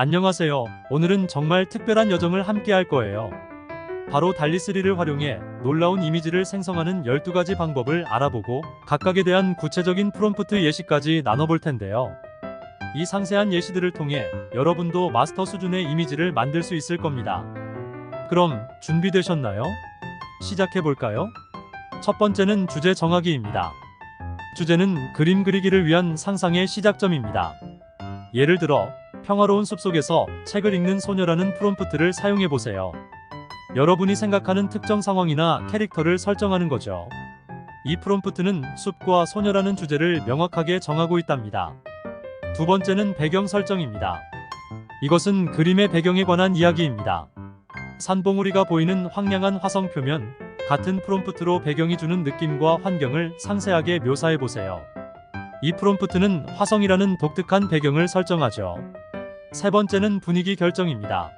안녕하세요. 오늘은 정말 특별한 여정을 함께 할 거예요. 바로 달리3를 활용해 놀라운 이미지를 생성하는 12가지 방법을 알아보고 각각에 대한 구체적인 프롬프트 예시까지 나눠볼 텐데요. 이 상세한 예시들을 통해 여러분도 마스터 수준의 이미지를 만들 수 있을 겁니다. 그럼 준비되셨나요? 시작해 볼까요? 첫 번째는 주제 정하기입니다. 주제는 그림 그리기를 위한 상상의 시작점입니다. 예를 들어 평화로운 숲속에서 책을 읽는 소녀라는 프롬프트를 사용해 보세요. 여러분이 생각하는 특정 상황이나 캐릭터를 설정하는 거죠. 이 프롬프트는 숲과 소녀라는 주제를 명확하게 정하고 있답니다. 두 번째는 배경 설정입니다. 이것은 그림의 배경에 관한 이야기입니다. 산봉우리가 보이는 황량한 화성 표면, 같은 프롬프트로 배경이 주는 느낌과 환경을 상세하게 묘사해 보세요. 이 프롬프트는 화성이라는 독특한 배경을 설정하죠. 세 번째는 분위기 결정입니다.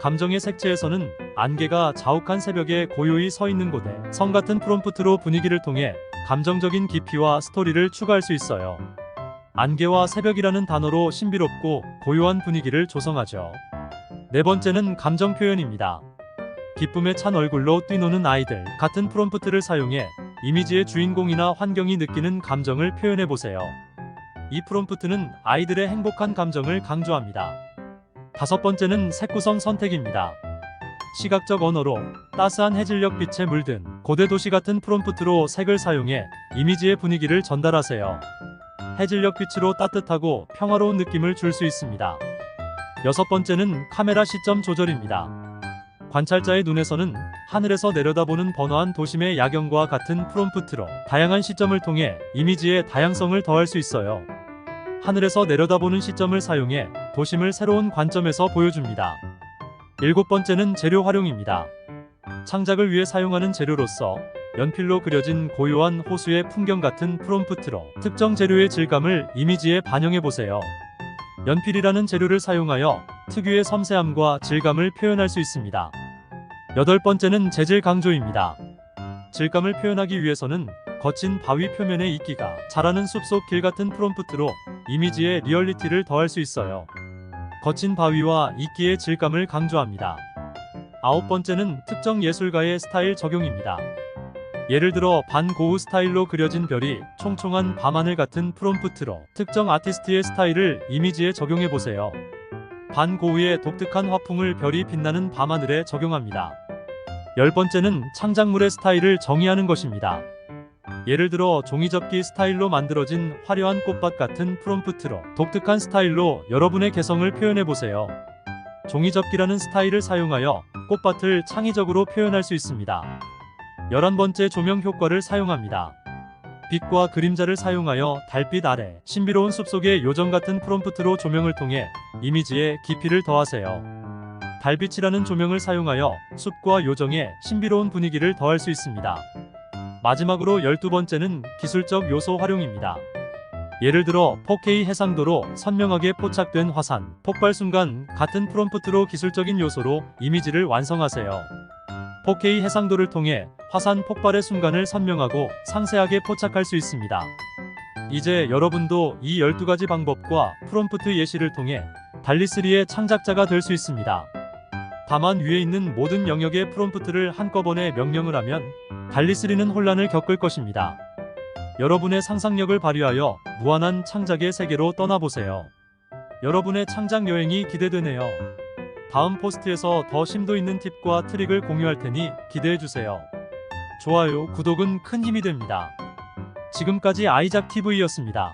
감정의 색채에서는 안개가 자욱한 새벽에 고요히 서 있는 곳에 성 같은 프롬프트로 분위기를 통해 감정적인 깊이와 스토리를 추가할 수 있어요. 안개와 새벽이라는 단어로 신비롭고 고요한 분위기를 조성하죠. 네 번째는 감정 표현입니다. 기쁨에 찬 얼굴로 뛰노는 아이들 같은 프롬프트를 사용해 이미지의 주인공이나 환경이 느끼는 감정을 표현해 보세요. 이 프롬프트는 아이들의 행복한 감정을 강조합니다. 다섯 번째는 색구성 선택입니다. 시각적 언어로 따스한 해질녘 빛에 물든 고대 도시 같은 프롬프트로 색을 사용해 이미지의 분위기를 전달하세요. 해질녘 빛으로 따뜻하고 평화로운 느낌을 줄 수 있습니다. 여섯 번째는 카메라 시점 조절입니다. 관찰자의 눈에서는 하늘에서 내려다보는 번화한 도심의 야경과 같은 프롬프트로 다양한 시점을 통해 이미지의 다양성을 더할 수 있어요. 하늘에서 내려다보는 시점을 사용해 도심을 새로운 관점에서 보여줍니다. 일곱 번째는 재료 활용입니다. 창작을 위해 사용하는 재료로서 연필로 그려진 고요한 호수의 풍경 같은 프롬프트로 특정 재료의 질감을 이미지에 반영해 보세요. 연필이라는 재료를 사용하여 특유의 섬세함과 질감을 표현할 수 있습니다. 여덟 번째는 재질 강조입니다. 질감을 표현하기 위해서는 거친 바위 표면의 이끼가 자라는 숲속 길 같은 프롬프트로 이미지에 리얼리티를 더할 수 있어요. 거친 바위와 이끼의 질감을 강조합니다. 아홉 번째는 특정 예술가의 스타일 적용입니다. 예를 들어 반 고흐 스타일로 그려진 별이 총총한 밤하늘 같은 프롬프트로 특정 아티스트의 스타일을 이미지에 적용해 보세요. 반 고흐의 독특한 화풍을 별이 빛나는 밤하늘에 적용합니다. 열 번째는 창작물의 스타일을 정의하는 것입니다. 예를 들어 종이접기 스타일로 만들어진 화려한 꽃밭 같은 프롬프트로 독특한 스타일로 여러분의 개성을 표현해 보세요. 종이접기라는 스타일을 사용하여 꽃밭을 창의적으로 표현할 수 있습니다. 11번째 조명 효과를 사용합니다. 빛과 그림자를 사용하여 달빛 아래 신비로운 숲속의 요정 같은 프롬프트로 조명을 통해 이미지에 깊이를 더하세요. 달빛이라는 조명을 사용하여 숲과 요정의 신비로운 분위기를 더할 수 있습니다. 마지막으로 12번째는 기술적 요소 활용입니다. 예를 들어 4K 해상도로 선명하게 포착된 화산, 폭발 순간 같은 프롬프트로 기술적인 요소로 이미지를 완성하세요. 4K 해상도를 통해 화산 폭발의 순간을 선명하고 상세하게 포착할 수 있습니다. 이제 여러분도 이 12가지 방법과 프롬프트 예시를 통해 달리3의 창작자가 될 수 있습니다. 다만 위에 있는 모든 영역의 프롬프트를 한꺼번에 명령을 하면 달리3는 혼란을 겪을 것입니다. 여러분의 상상력을 발휘하여 무한한 창작의 세계로 떠나보세요. 여러분의 창작 여행이 기대되네요. 다음 포스트에서 더 심도 있는 팁과 트릭을 공유할 테니 기대해 주세요. 좋아요, 구독은 큰 힘이 됩니다. 지금까지 아이작 TV였습니다.